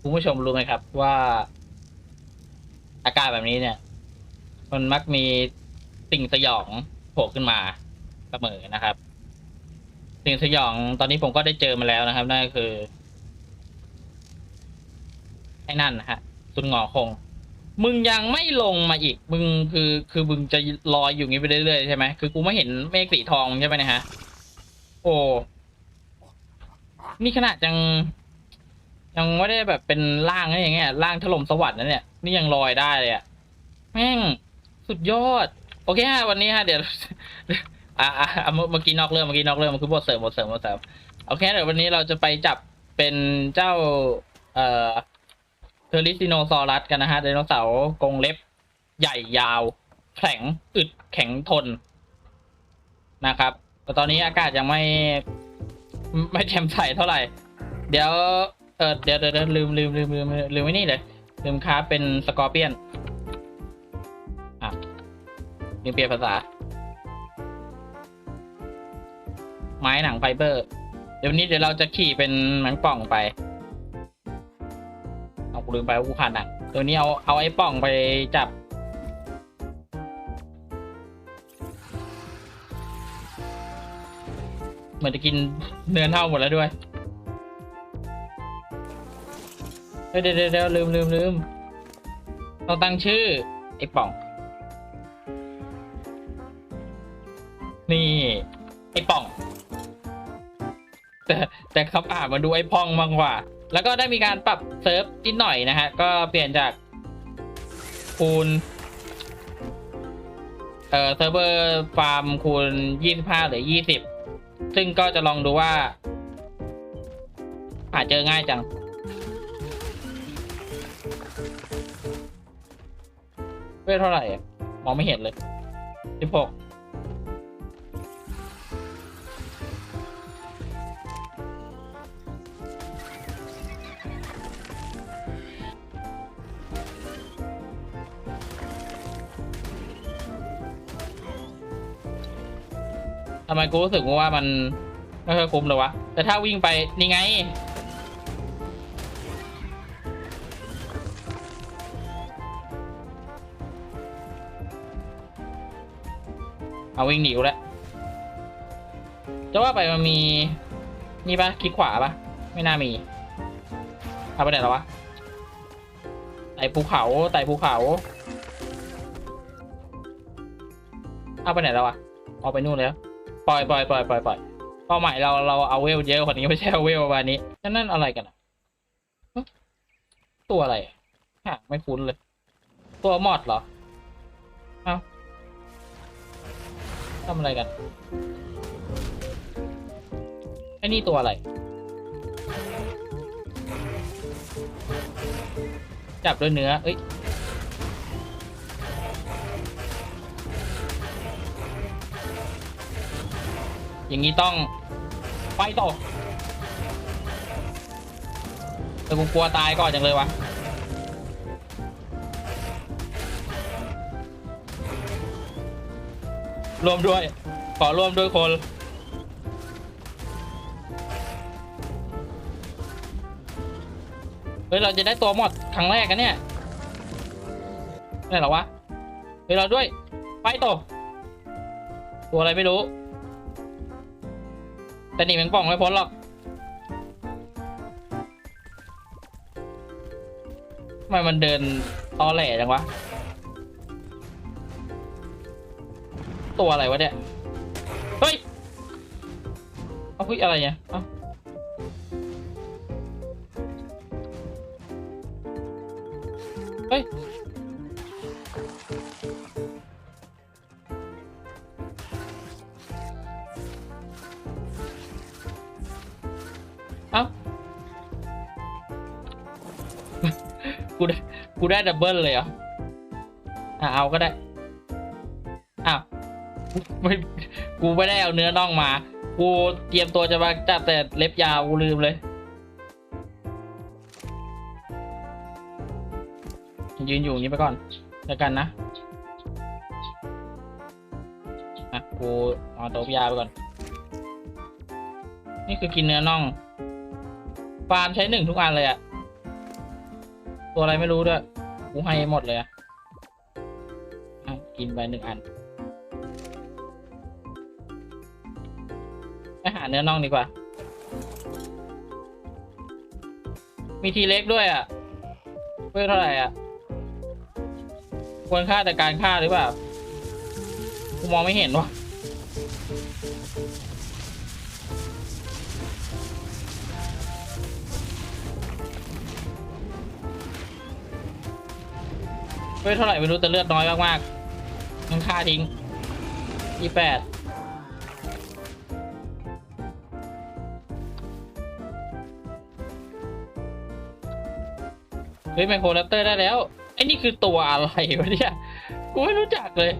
คุณผู้ชมรู้ไหมครับว่า อาการแบบนี้เนี่ย มันมักมีสิ่งสยองโผล่ขึ้นมาเสมอนะครับ สิ่งสยองตอนนี้ผมก็ได้เจอมาแล้วนะครับนั่นก็คือไอ้นั่นนะฮะสุนหงอคง มึงยังไม่ลงมาอีก มึงคือคือมึงจะลอยอยู่อย่างนี้ไปเรื่อยๆใช่ไหมคือกูไม่เห็นเมฆสีทองใช่ไหมนะฮะ โอ้ นี่ขนาดยัง ยังไม่ได้แบบเป็นร่างอะไรอย่างเงี้ยร่างถล่มสวรรค์นะเนี่ยนี่ยังลอยได้เลยอะแม่งสุดยอด โอเคฮะวันนี้ฮะเดี๋ยวอ่าอ่าอ่าเมื่อเมื่อกี้นอกเรื่องเมื่อกี้นอกเรื่องมันคือบทเสริมบทเสริมบทเสริมโอเคเดี๋ยววันนี้เราจะไปจับเป็นเจ้า เอ่อเทอริซิโนซอรัสกันนะฮะไดโนเสาร์กรงเล็บ ใหญ่ยาว แข็งอึดแข็งทนนะครับแต่ตอนนี้อากาศยังไม่ ไม่แจ่มใสเท่าไหร่ เดี๋ยว เออเดี๋ยวเดี๋ยวลืมลืมลืมลืมลืมไว้นี่เลยลืมค้าเป็นสกอร์เปียนอะลืมเปลี่ยนภาษา ไม้หนังไฟเบอร์ เดี๋ยวนี้เดี๋ยวเราจะขี่เป็นแมงป่องไปเอากูลืมไปว่ากูขาดหนังตัวนี้เอาเอาไอ้ป่องไปจับเหมือนจะกินเนื้อเท่าหมดแล้วด้วย เดี๋ยวเดี๋ยวเดี๋ยวลืมลืมลืมต้องตั้งชื่อ ไอ้ป่อง นี่ ไอ้ป่อง แต่แต่คำอ่านมาดูไอ้พองมากกว่า แล้วก็ได้มีการปรับเซิร์ฟนิดหน่อยนะฮะ ก็เปลี่ยนจากคูณเอ่อเซิร์ฟเวอร์ฟาร์มคูณ25หรือ20ซึ่งก็จะลองดูว่าอาจเจอง่ายจัง วทเท่าไหร่อะมองไม่เห็นเลย16ทำไมกูรู้สึกว่ามันไม่ค่อยคุ้มเลยวะ แต่ถ้าวิ่งไปนี่ไง เอาวิ่งหนีกูแล้วจะว่าไปมันมี นี่ปะคลิกขวาปะไม่น่ามีเอาไปไหนแล้ววะไต่ภูเขาไต่ภูเขา เอาไปไหนแล้ววะเอาไปนู่นแล้ว ปล่อยปล่อยปล่อยปล่อยปล่อยเป้าหมายเราเราเอาเวลเยอะกว่านี้ไม่ใช่เอาเวลประมาณนี้นั่นนั่นอะไรกันอะตัวอะไรอะฮะไม่คุ้นเลย ตัวมอดเหรอ ทำอะไรกันไอ้นี่ตัวอะไร จับด้วยเนื้อ เอ้ยอย่างนี้ต้องไปต่อแต่กูกลัวตายก่อนจังเลยวะ รวมด้วย ขอร่วมด้วยคน เฮ้ย เราจะได้ตัวหมดครั้งแรกกันเนี่ยนี่เหรอวะ เฮ้ย เราด้วย ไปต่อตัวอะไรไม่รู้ แต่หนีแมงป่องไม่พ้นหรอกทำไมมันเดินตอแหลจังวะ ตัวอะไรวะเนี่ย เฮ้ย เอาคุยอะไรเนี่ยเอาเฮ้ย เอ้า กูได้ กูได้ดับเบิลเลยเหรออะเอาก็ได้ ไม่กูไม่ได้เอาเนื้อน่องมา กูเตรียมตัวจะมาจับแต่เล็บยาวกูลืมเลย ยืนอยู่อย่างนี้ไปก่อนแล้วกันนะอะกูเอาตัวยาไปก่อน นี่คือกินเนื้อน่องฟาร์มใช้หนึ่งทุกอันเลยอะตัวอะไรไม่รู้ด้วย กูให้หมดเลยอะอะกินไปหนึ่งอัน หาเนื้อน่องดีกว่า มีทีเล็กด้วยอะเพื่อเท่าไหร่อะ ควรค่าแต่การฆ่าหรือเปล่ากูมองไม่เห็นวะเฮ้ยเท่าไหร่ไม่รู้แต่เลือดน้อยมากๆมันฆ่าทิ้งยี่แปด ฮ้ยไมโครแรปเตอร์ได้แล้วไอ้นี่คือตัวอะไรวะเนี่ยกูไม่รู้จักเลย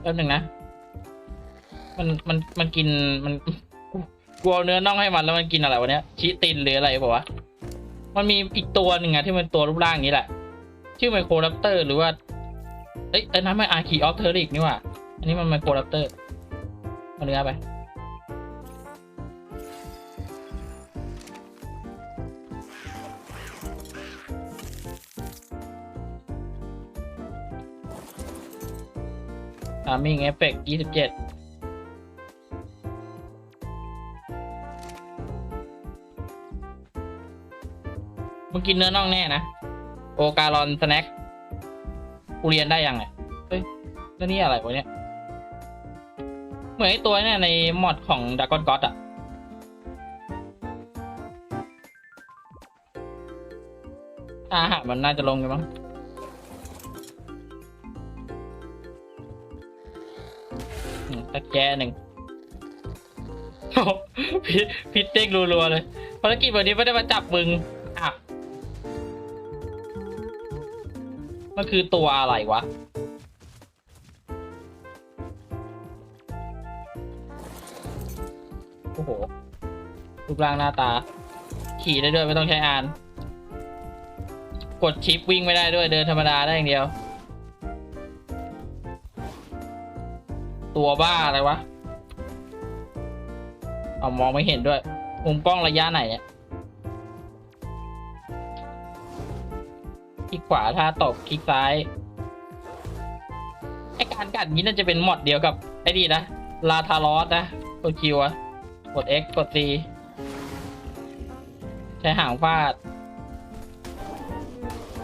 แป๊บหนึ่งนะ มัน มัน มันกิน มันกูกูเนื้อน่องให้มันแล้วมันกินอะไรวะเนี้ยชิตินหรืออะไรเปล่าวะมันมีอีกตัวหนึ่งอะที่มันตัวรูปร่างอย่างนี้แหละ ชื่อไมโครแรปเตอร์หรือว่า เอ้ยแต่นั้นมันอาร์คีออฟเทอริกนี่ว่าอันนี้มันไมโครแรปเตอร์เอาเนื้อไปามิงเอฟเฟกยี่สิบเจ็ดมึงกินเนื้อน่องแน่นะ โอการอนสแน็คกูเรียนได้ยังไงเฮ้ยแล้วนี่อะไรวะเนี่ย เหมือนไอตัวเนี่ยในมอดของดากอนก็อตอะอาหารมันน่าจะลงกันมั้ง ตะแกหนึ่งพิษพิษเด้งรัวๆเลยภารกิจวันนี้ไม่ได้มาจับมึงอะมันคือตัวอะไรวะโอ้โหรูปร่างหน้าตา ขี่ได้ด้วยไม่ต้องใช้อาน กดชิปวิ่งไม่ได้ด้วยเดินธรรมดาได้อย่างเดียว ตัวบ้าอะไรวะ เอามองไม่เห็นด้วย มุมกล้องระยะไหนเนี่ยคลิกขวาถ้าตบคลิกซ้าย ไอการกัดนี้น่าจะเป็นหมดเดียวกับ ไอ้นี่นะ ลาทารอสนะกดคิวอะกด X กด C ใช้หางฟาด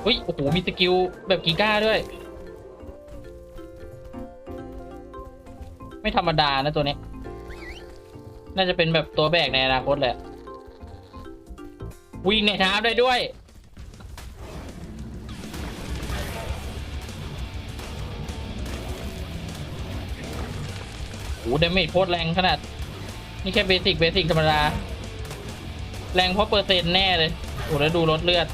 อุ้ย โอ้โห มีสกิลแบบกีก้าด้วย ไม่ธรรมดานะตัวนี้ น่าจะเป็นแบบตัวแบกในอนาคตแหละ วิ่งในน้ำได้ด้วย โอ้เดเมจโคตรแรงขนาด นี่แค่เบสิกเบสิกธรรมดา แรงเพราะเปอร์เซ็นต์แน่เลย โอ้แล้วดูรถเลือด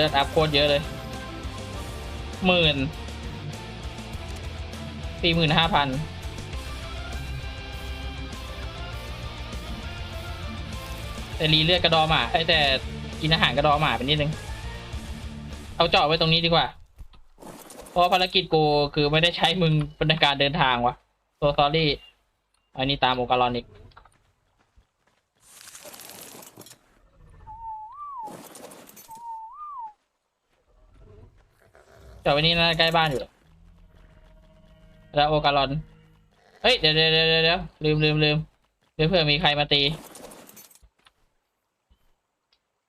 ลือดอัพโคตรเยอะเลยหมื่นสี่หมื่นห้าพันแต่รีเลือดกระดอหมาไอแต่กินอาหารกระดอหมาไปนิดนึง เอาเจาะไว้ตรงนี้ดีกว่า เพราะภารกิจกูคือไม่ได้ใช้มึงเป็นการเดินทางวะโซซอรี่ อันนี้ตามโอการอนอีก จอดไว้นี่นะใกล้บ้านอยู่แล้วโอการอนเฮ้ยเดี๋ยวเดี๋ยวเดี๋ยวเดี๋ยวลืมลืมลืมเดี๋ยวเผื่อมีใครมาตี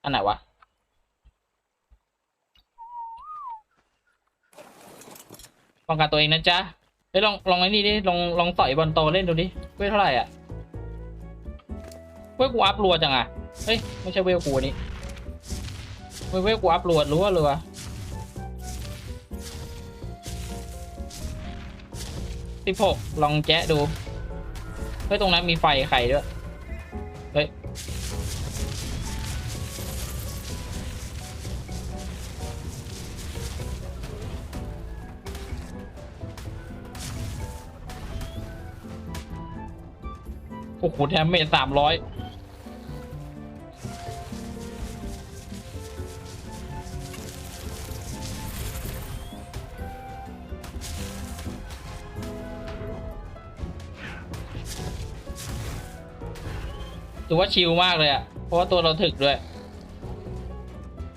อันไหนวะป้องกันตัวเองนะจ๊ะเฮ้ยลองลองไอ้นี่ดิลองลองต่อยบอลโตเล่นดูดิเวลเท่าไหร่อะเวลกูอัพรัวจังอะเฮ้ยไม่ใช่เวลกูนี่เวลเวลกูอัพรัวรัวรัว สิบหกลองแจ๊ะดู เฮ้ย ตรงนั้นมีไฟไข่ด้วย เฮ้ย โอ้โหแทมเมจสามร้อย ถือว่าชิลมากเลยอะ่ะ เพราะว่าตัวเราถึกด้วย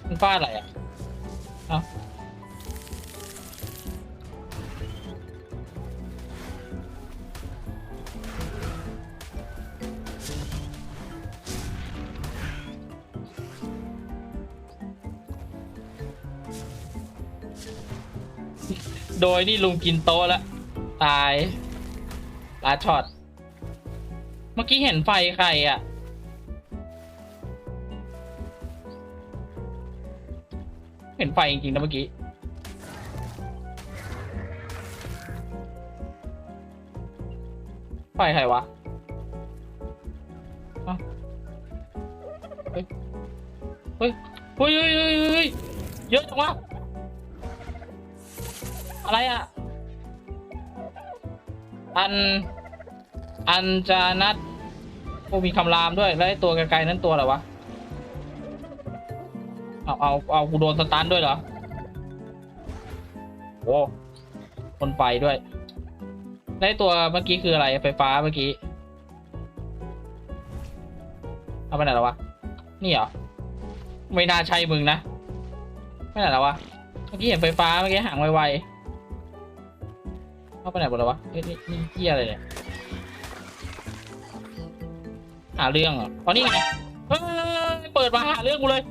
มันฟาดอะไรอะ่ะเอ้าโดยนี่ลุงกินโต๊ะแล้วตาย ลาช็อต เมื่อกี้เห็นไฟใครอะ่ ห็นไฟจริงๆนะเมื่อกี้ ไฟใครวะเอ้าเฮ้ยเฮ้ยเฮ้ย เฮ้ย เฮ้ยเฮ้ยเยอะจังวะ อะไรอะ อัน อันจานัดโอ้มีคำรามด้วย แล้วไอ้ตัวไกลๆนั้นตัวอะไรวะ เอาเอาเอากูโดนสตันด้วยเหรอโอ้คนไฟด้วยไอ้ตัวเมื่อกี้คืออะไรไฟฟ้าเมื่อกี้ เอาไปไหนแล้ววะ นี่เหรอ ไม่น่าใช่มึงนะไม่ไหนแล้ววะ เมื่อกี้เห็นไฟฟ้าเมื่อกี้ห่างไวๆ เข้าไปไหนหมดแล้ววะเฮ้ยนี่นี่เที่ยอะไรเนี่ย หาเรื่องเหรออ๋อนี่ไงเปิดมาหาเรื่องกูเลย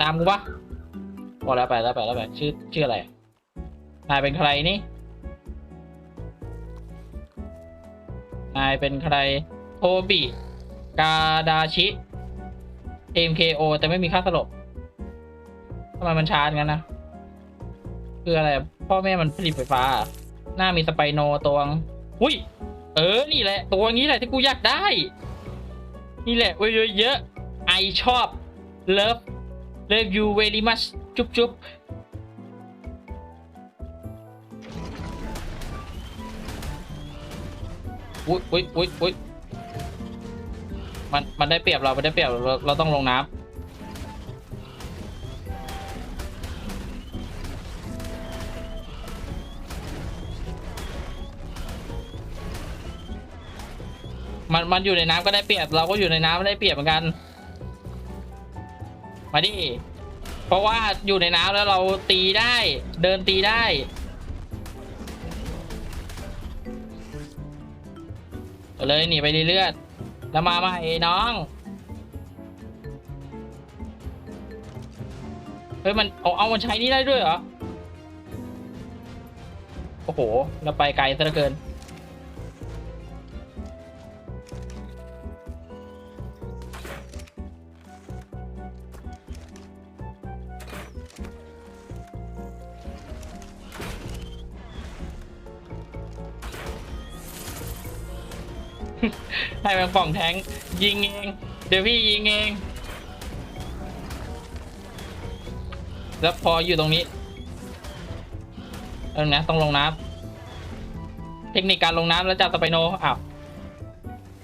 ตามกูปะพอแล้วไปแล้วไปแล้วไปชื่อชื่ออะไรนายเป็นใครนี่นายเป็นใครโทบิกาดาชิ MKO แต่ไม่มีค่าสลบทำไมมันชาอย่างนั้นนะคืออะไร พ่อแม่มันผลิตไฟฟ้า หน้ามีสไปโนตัวงอุ้ย เออ นี่แหละ ตัวนี้แหละที่กูอยากได้ นี่แหละเว้ยเยอะ ไอชอบ เลิฟ เลิฟยูเวลี่มัชจุ๊บจุ๊บอุ้ยอุ้ยอุ้ยอุ้ยมันมันได้เปรียบเรามันได้เปรียบเราเราต้องลงน้ำมันมันอยู่ในน้ำก็ได้เปรียบ เราก็อยู่ในน้ำได้เปรียบเหมือนกัน มาดิ เพราะว่าอยู่ในน้ำแล้วเราตีได้ เดินตีได้ เลยหนีไปเรื่อยๆแล้วมาใหม่น้อง เฮ้ยมันเอาเอามันใช้นี่ได้ด้วยเหรอ โอ้โห เราไปไกลซะเหลือเกิน ให้แมงป่องแทงยิงเอง เดี๋ยวพี่ยิงเอง แล้วพออยู่ตรงนี้เออนะต้องลงน้ำเทคนิคการลงน้ำแล้วจับสไปโนอ้าว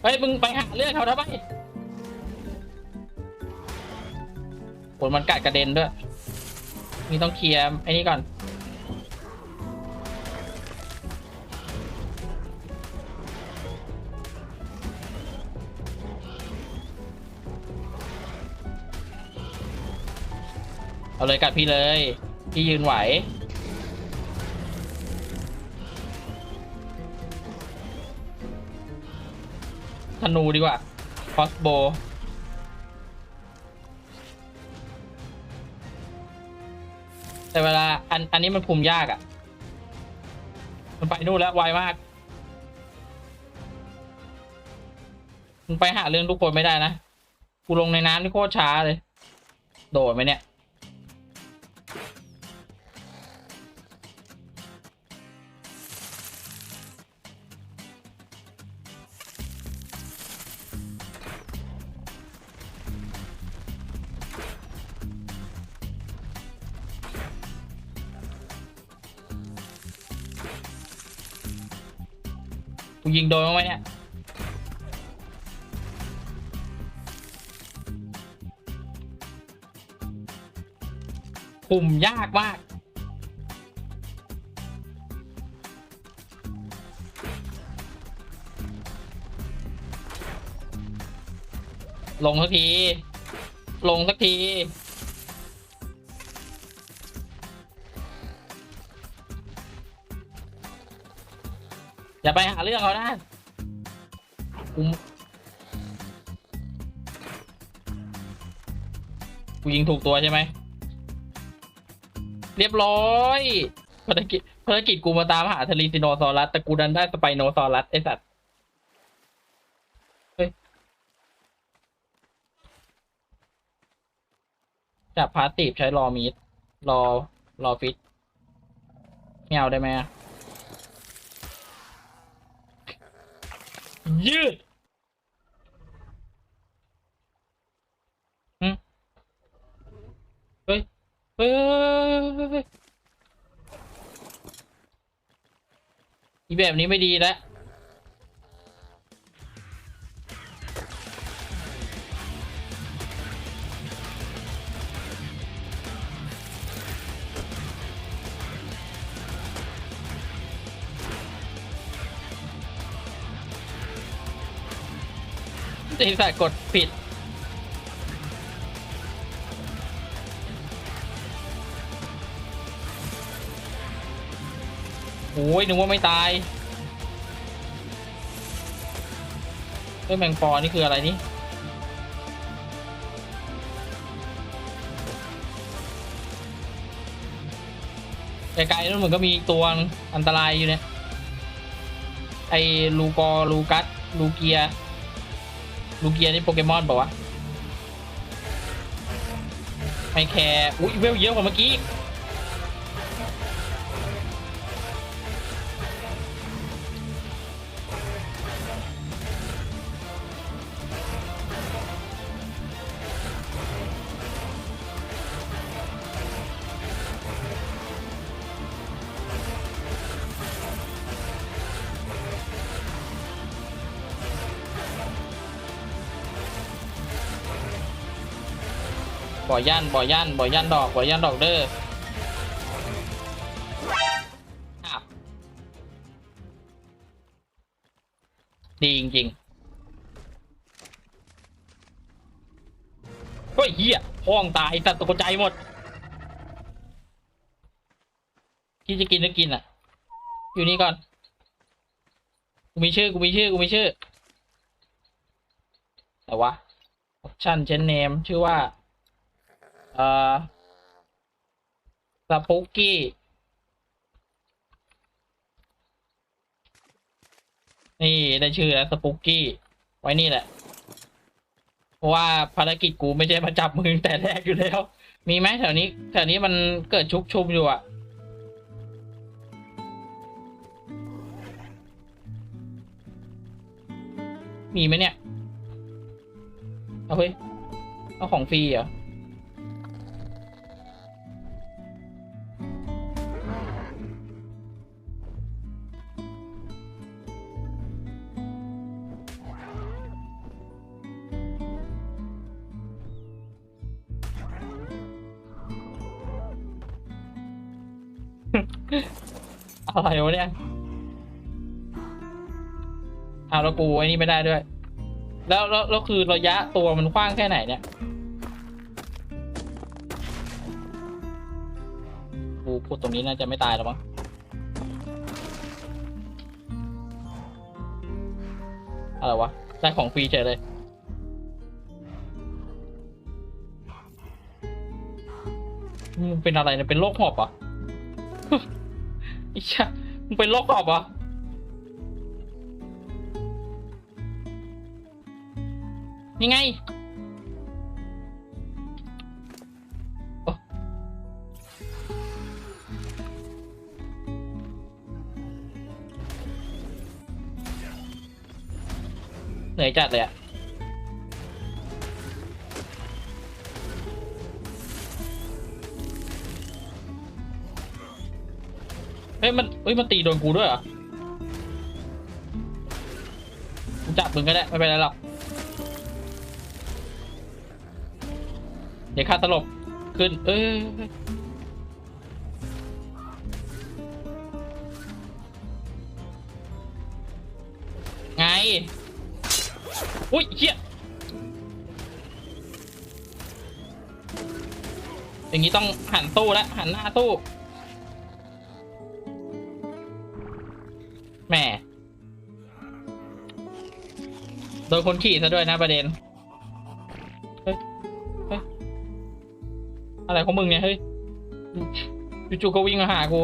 เฮ้ยมึงไปหาเรื่องเขาทำไมผลมันกัดกระเด็นด้วย มีต้องเคลียร์ไอ้นี่ก่อน เอาเลยกัดพี่เลย พี่ยืนไหว ธนูดีกว่าคอสโบแต่เวลาอันอันนี้มันคุมยากอะ่ะ มันไปนู่นแล้วไวมาก มันไปหาเรื่องทุกคนไม่ได้นะ กูลงในน้ำนี่โคตรช้าเลย โดดไหมเนี่ย ยิงโดนบ้างไหมเนี่ย คุมยากมาก ลงสักที ลงสักที อย่าไปหาเรื่องเขานะกูกูยิงถูกตัวใช่ไหม เรียบร้อยภารกิจภารกิจกูมาตามหาทรีซิโนซอรัสแต่กูดันได้สไปโนซอรัสไอสัตว์เฮ้ยจับพาสตีฟใช้รอมีดรอรอฟิตไม่เอาได้ไหมอะ ยืดเฮ้ยเฮ้ยเฮ้ยเฮ้ยอีแบบนี้ไม่ดีแล้ว ไอ้สัตว์กดผิด โอ้ยนึกว่าไม่ตายเฮ้ยแมงปอนี่คืออะไรนี่ไกลๆนั่นเหมันก็มีตัวอันตรายอยู่เนี่ย ไอ้ลูกอร์ลูกัส ลูเกีย ลูเกียนี่โปเกมอนป่าวะ ไม่แคร์ อุ้ยเวลเยอะกว่าเมื่อกี้ บ่อยันบ่อยันบ่อยันดอกบ่อยันดอกเด้อดีจริงๆเฮ้ยเหี้ยห้องตายตัดตกใจหมดที่จะกินก็กินอะ อยู่นี่ก่อน กูมีชื่อ กูมีชื่อ กูมีชื่อ แต่วะ option change name ชื่อว่า เอ่อสปุกกี้นี่ได้ชื่อแล้วสปุกกี้ ไว้นี่แหละ เพราะว่าภารกิจกูไม่ใช่มาจับมือแต่แรกอยู่แล้ว มีไหมแถวนี้แถวนี้มันเกิดชุกชุมอยู่อะมีไหมเนี่ย เอาเฮ้ย เอาของฟรีเหรอ อะไรวะเนี่ยเอาแล้วกูไอ้นี่ไม่ได้ด้วย แล้วแล้วแล้วคือระยะตัวมันกว้างแค่ไหนเนี่ยกูพูดตรงนี้น่าจะไม่ตายแล้วมั้งอะไรวะได้ของฟรีเฉยเลยมึงเป็นอะไรเนี่ยเป็นโรคหอบอะ ไอ้ชะมึงเป็นโรคหอบเหรอนี่ไงโอ้เหนื่อยจัดเลยอะ ฮ้ยมันเฮ้ยมันตีโดนกูด้วยเหรอจับมึงก็ได้ไม่เป็นไรหรอกเดี๋ยวค่าตลบขึ้น เออไง อุ้ยเฮียอย่างนี้ต้องหันตู้แล้วหันหน้าตู้ นคนขี่ซะด้วยนะประเด็น เฮ้ย เฮ้ย อะไรของมึงเนี่ย เฮ้ยจู่ๆก็วิ่งมาหากู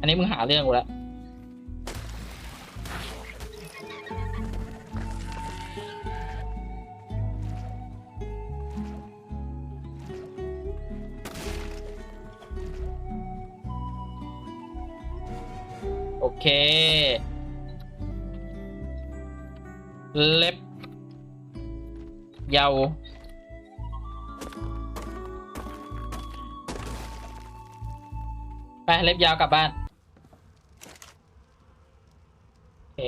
อันนี้มึงหาเรื่องกูแล้ว เล็บยาวไป เล็บยาวกลับบ้านโอเค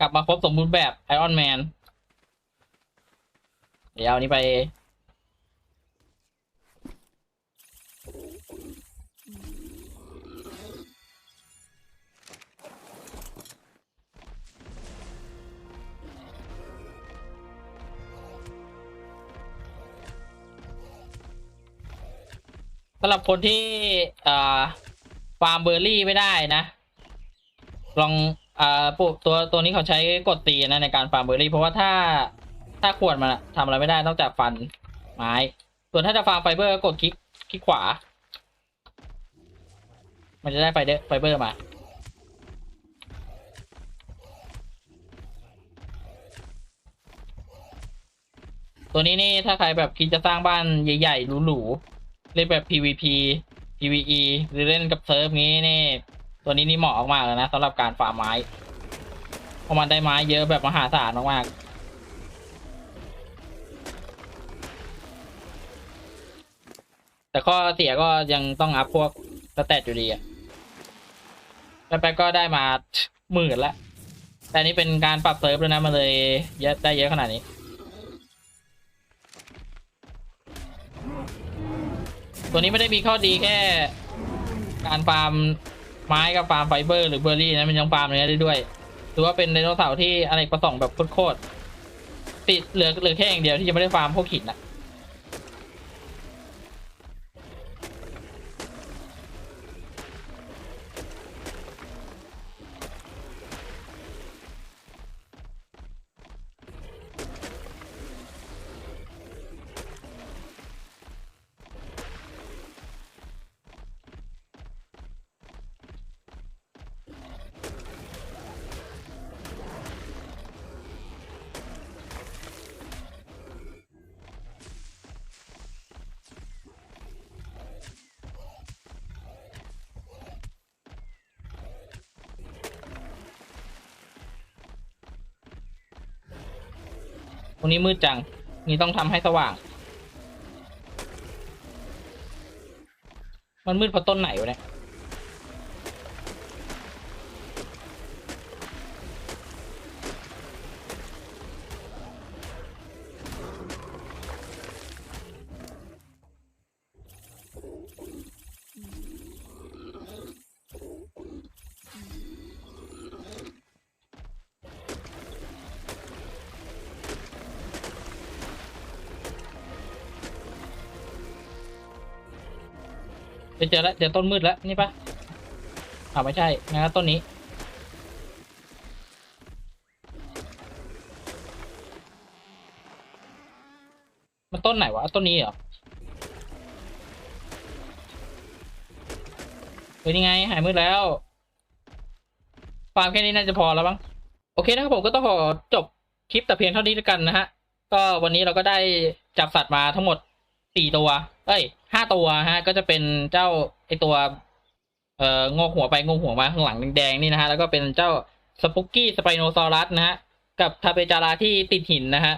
กลับมาครบสมบูรณ์แบบไอออนแมน เดี๋ยวเอานี้ไป สำหรับคนที่ฟาร์มเบอร์รี่ไม่ได้นะ ลองอปลูกตัวตัวนี้เขาใช้กดตีนะในการฟาร์มเบอร์รี่ เพราะว่าถ้าถ้าขวดมันทำอะไรไม่ได้นอกจากฟันไม้ ส่วนถ้าจะฟาร์มไฟเบอร์ก็กดคลิกคลิกขวา มันจะได้ไฟเดไฟเบอร์มาตัวนี้นี่ถ้าใครแบบคิดจะสร้างบ้านใหญ่ๆหรูๆ เล่นแบบ PVP PVE หรือเล่นกับเซิร์ฟงี้นี่ ตัวนี้นี่เหมาะมากเลยนะสำหรับการฟาร์มไม้ เพราะมันได้ไม้เยอะแบบมหาศาลมากๆ แต่ข้อเสียก็ยังต้องอัพพวกสแตทอยู่ดีอะแล้วไปก็ได้มาหมื่นละ แต่อันนี้เป็นการปรับเซิร์ฟแล้วนะ มันเลยเยอะได้เยอะขนาดนี้ ตัวนี้ไม่ได้มีข้อดีแค่ การฟาร์มไม้กับฟาร์มไฟเบอร์หรือเบอร์รี่นะมันยังฟาร์มเนื้อได้ด้วยถือว่าเป็นไดโนเสาร์ที่อะไรประสงค์แบบโคตรๆติดเหลือเหลือแค่อย่างเดียวที่จะไม่ได้ฟาร์มพวกหินนะ ตรงนี้มืดจัง นี่ต้องทำให้สว่าง มันมืดเพราะต้นไหนวะเนี่ย ไปเจอแล้วเจอต้นมืดแล้วนี่ปะอ่าไม่ใช่งั้นก็ต้นนี้มันต้นไหนวะต้นนี้เหรอเฮ้ยนี่ไงหายมืดแล้วฟาร์มแค่นี้น่าจะพอแล้วบ้างโอเคนะครับผมก็ต้องขอจบคลิปแต่เพียงเท่านี้แล้วกันนะฮะ ก็วันนี้เราก็ได้จับสัตว์มาทั้งหมดสี่ตัว เอ้ย ห้าตัวฮะ ก็จะเป็นเจ้าไอตัว เอ่องอหัวไปงอหัวมาข้างหลังแดงๆนี่นะฮะ แล้วก็เป็นเจ้าสปุกกี้สไปโนซอรัสนะฮะ กับทาเปจาราที่ติดหินนะฮะ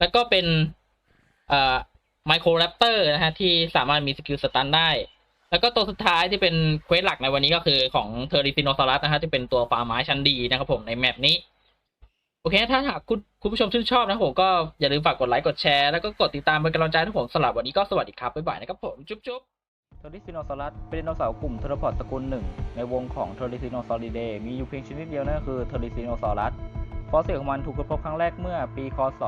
แล้วก็เป็นเอ่อไมโครแรปเตอร์นะฮะ ที่สามารถมีสกิลสตันได้ แล้วก็ตัวสุดท้ายที่เป็นเควสหลักในวันนี้ก็คือของเทอริฟิโนซอรัสนะฮะที่เป็นตัวปลาไม้ชั้นดีนะครับผมในแมปนี้ เคถ้าหากคุณคุณผู้ชมชื่นชอบนะผมก็อย่าลืมฝากกดไลค์กดแชร์แล้วก็กดติดตามเป็นกำลังใจให้ผมสำหรับวันนี้ก็สวัสดีครับ บ๊ายบายนะครับผม จุ๊บจุ๊บเทอริซิโนซอรัสเป็นไดโนเสาร์กลุ่มเทอร์พอดตระกูลหนึ่งในวงของเทอริซิโนซอริเดมีอยู่เพียงชนิดเดียวนั่นก็คือเทอริซิโนซอรัสฟอสซิลของมันถูกค้นพบครั้งแรกเมื่อปีคศ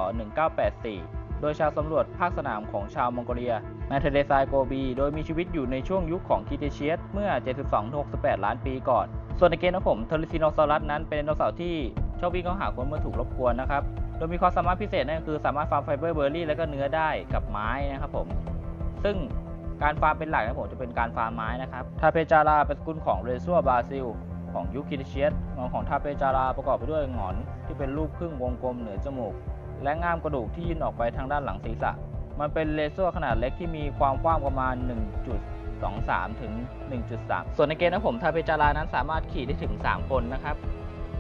1984 โดยชาวสำรวจภาคสนามของชาวมองโกเลียในทะเลทรายโกบี โดยมีชีวิตอยู่ในช่วงยุคของคีเทเชียสเมื่อ 72-68 ล้านปีก่อน ส่วนในเกมของผมเทอริซิโนซอรัสนั้นเป็นไดโนเสาร์ที่ชอบวิ่งเข้าหาคนเมื่อถูกรบกวนนะครับ โดยมีความสามารถพิเศษนั่นก็คือสามารถฟาร์มไฟเบอร์เบอร์รี่และก็เนื้อได้กับไม้นะครับผม ซึ่งการฟาร์มเป็นหลักนะผมจะเป็นการฟาร์มไม้นะครับ ทาเปจาราเป็นสกุลของเรซัวบราซิล ของยุคคิเทเชียสงอนของทาเปจาราประกอบไปด้วยงอนที่เป็นรูปครึ่งวงกลมเหนือจมูก และง่ามกระดูกที่ยื่นออกไปทางด้านหลังศีรษะ มันเป็นเลเซอร์ขนาดเล็กที่มีความกว้างประมาณ 1.23 ถึง 1.3 ส่วนในเกมนะผมทาเปจารานั้นสามารถขี่ได้ถึง 3 คนนะครับ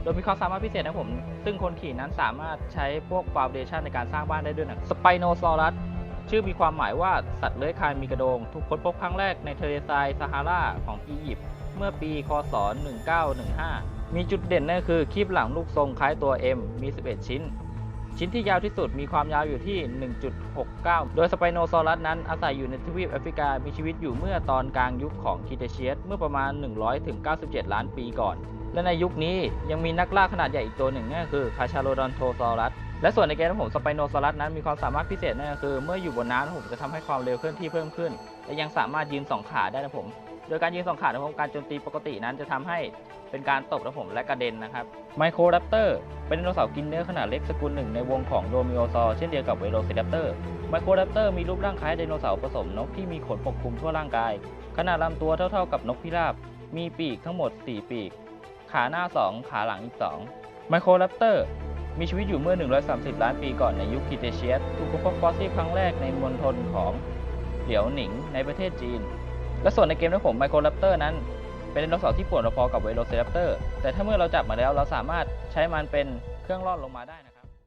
โดยมีความสามารถพิเศษนะผม ซึ่งคนขี่นั้นสามารถใช้พวกฟาวเดชันในการสร้างบ้านได้ด้วยนะสไปโนซอรัสชื่อมีความหมายว่าสัตว์เลื้อยคลานมีกระโดง ถูกค้นพบครั้งแรกในทะเลทรายซาฮาราของอียิปต์เมื่อปีคศ 1915 มีจุดเด่นนั่นคือคลิปหลังลูกทรงคล้ายตัว M มี 11 ชิ้น ชิ้นที่ยาวที่สุดมีความยาวอยู่ที่ 1.69 โดยสไปโนซอรัสนั้นอาศัยอยู่ในทวีปแอฟริกา มีชีวิตอยู่เมื่อตอนกลางยุคของคีเทเชียสเมื่อประมาณ 100-97 ล้านปีก่อน และในยุคนี้ยังมีนักล่าขนาดใหญ่อีกตัวหนึ่งนั่นก็คือคาชาโลดอนโทซอรัส และส่วนในเกมของผมสไปโนซอรัสนั้นมีความสามารถพิเศษนั่นก็คือ เมื่ออยู่บนน้ำผมจะทำให้ความเร็วเคลื่อนที่เพิ่มขึ้น และยังสามารถยืนสองขาได้นะผม โดยการยืนสองขานะผมการโจมตีปกตินั้นจะทำให้เป็นการตบนะผมและกระเด็นนะครับไมโครแรปเตอร์เป็นไดโนเสาร์กินเนื้อขนาดเล็กสกุลหนึ่งในวงของโดมิโอซอร์เช่นเดียวกับเวโรซิรัปเตอร์ไมโครแรปเตอร์มีรูปร่างคล้ายไดโนเสาร์ผสมนกที่มีขนปกคลุมทั่วร่างกาย ขนาดลำตัวเท่าๆกับนกพิราบ มีปีกทั้งหมด 4 ปีก ขาหน้า 2 ขาหลังอีก2ไมโครแรปเตอร์มีชีวิตอยู่เมื่อ 130 ล้านปีก่อนในยุคครีเทเชียสถูกพบฟอสซิลครั้งแรกในมณฑลของเหลียวหนิงในประเทศจีน และส่วนในเกมของผมไมโครแรปเตอร์นั้น เป็นไดโนเสาร์ที่ป่วนพอกับเวโรเซแรัปเตอร์ แต่ถ้าเมื่อเราจับมาแล้วเราสามารถใช้มันเป็นเครื่องลอดลงมาได้นะ